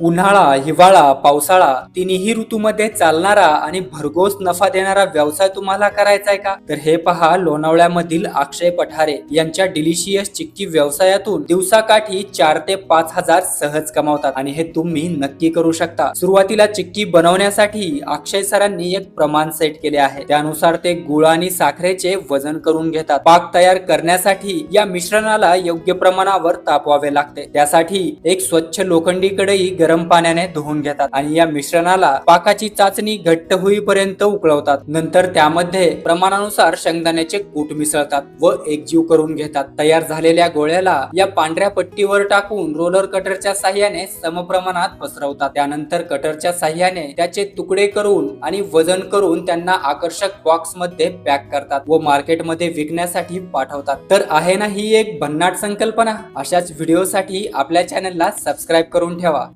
उन्हाळा हिवाळा पावसाळा तिन्ही ऋतूमध्ये चालणारा आणि भरघोस नफा देणारा व्यवसाय तुम्हाला करायचा आहे का? तर हे पहा लोणावळ्यामधील अक्षय पठारे यांच्या डिलिशियस चिक्की व्यवसायातून दिवसाकाठी चार ते पाच हजार सहज कमावतात आणि हे तुम्ही नक्की करू शकता. सुरुवातीला चिक्की बनवण्यासाठी अक्षय सरांनी एक प्रमाण सेट केले आहे. त्यानुसार ते गुळ आणि साखरेचे वजन करून घेतात. पाक तयार करण्यासाठी या मिश्रणाला योग्य प्रमाणावर तापवावे लागते. त्यासाठी एक स्वच्छ लोखंडी कढई गरम पाण्याने धुवून घेतात आणि या मिश्रणाला पाकाची चाचणी घट्ट होईपर्यंत उकळवतात. नंतर त्यामध्ये प्रमाणानुसार शेंगदाण्याचे कूट मिसळतात व एकजीव करून घेतात. तयार झालेल्या गोळ्याला या पांढऱ्या पट्टीवर टाकून रोलर कटरच्या साह्याने समप्रमाणात पसरवतात. त्यानंतर कटरच्या साह्याने त्याचे तुकडे करून आणि वजन करून त्यांना आकर्षक बॉक्समध्ये पॅक करतात व मार्केटमध्ये विकण्यासाठी पाठवतात. तर आहे ना ही एक भन्नाट संकल्पना? अशाच व्हिडिओसाठी आपल्या चॅनलला सबस्क्राईब करून ठेवा.